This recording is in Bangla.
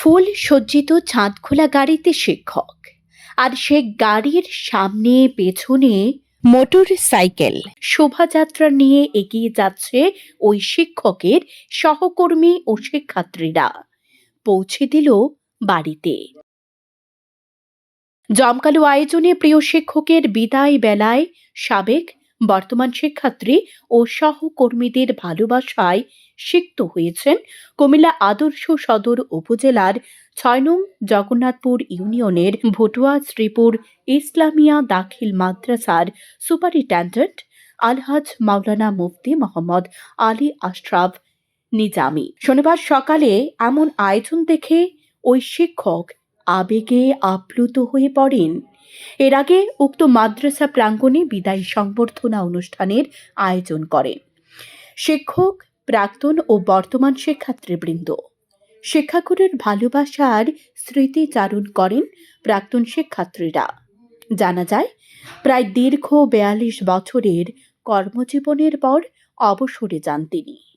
ফুল সজ্জিত ছাদখোলা গাড়িতে শিক্ষক। আর সে গাড়ির সামনে পেছনে মোটর সাইকেল। শোভাযাত্রা নিয়ে এগিয়ে যাচ্ছে ওই শিক্ষকের সহকর্মী ও শিক্ষার্থীরা। পৌঁছে দিল বাড়িতে। জমকালো আয়োজনে প্রিয় শিক্ষকের বিদায় বেলায় সাবেক বর্তমান শিক্ষার্থী ও সহকর্মীদের ভালোবাসায় সিক্ত হয়েছেন কুমিল্লা আদর্শ সদর উপজেলার ছয় নং জগন্নাথপুর ইউনিয়নের ভটুয়া শ্রীপুর ইসলামিয়া দাখিল মাদ্রাসার সুপারিনটেন্ডেন্ট আলহাজ মাওলানা মুফতি মোহাম্মদ আলী আশরাফ নিজামি। শনিবার সকালে এমন আয়োজন দেখে ওই শিক্ষক আবেগে আপ্লুত হয়ে পড়েন। এর আগে উক্ত মাদ্রাসা প্রাঙ্গণে বিদায়ী সংবর্ধনা অনুষ্ঠানের আয়োজন করেন শিক্ষক, প্রাক্তন ও বর্তমান শিক্ষার্থীবৃন্দ। শিক্ষাগুরুর ভালোবাসার স্মৃতিচারণ করেন প্রাক্তন শিক্ষার্থীরা। জানা যায়, প্রায় দীর্ঘ বেয়াল্লিশ বছরের কর্মজীবনের পর অবসরে যান তিনি।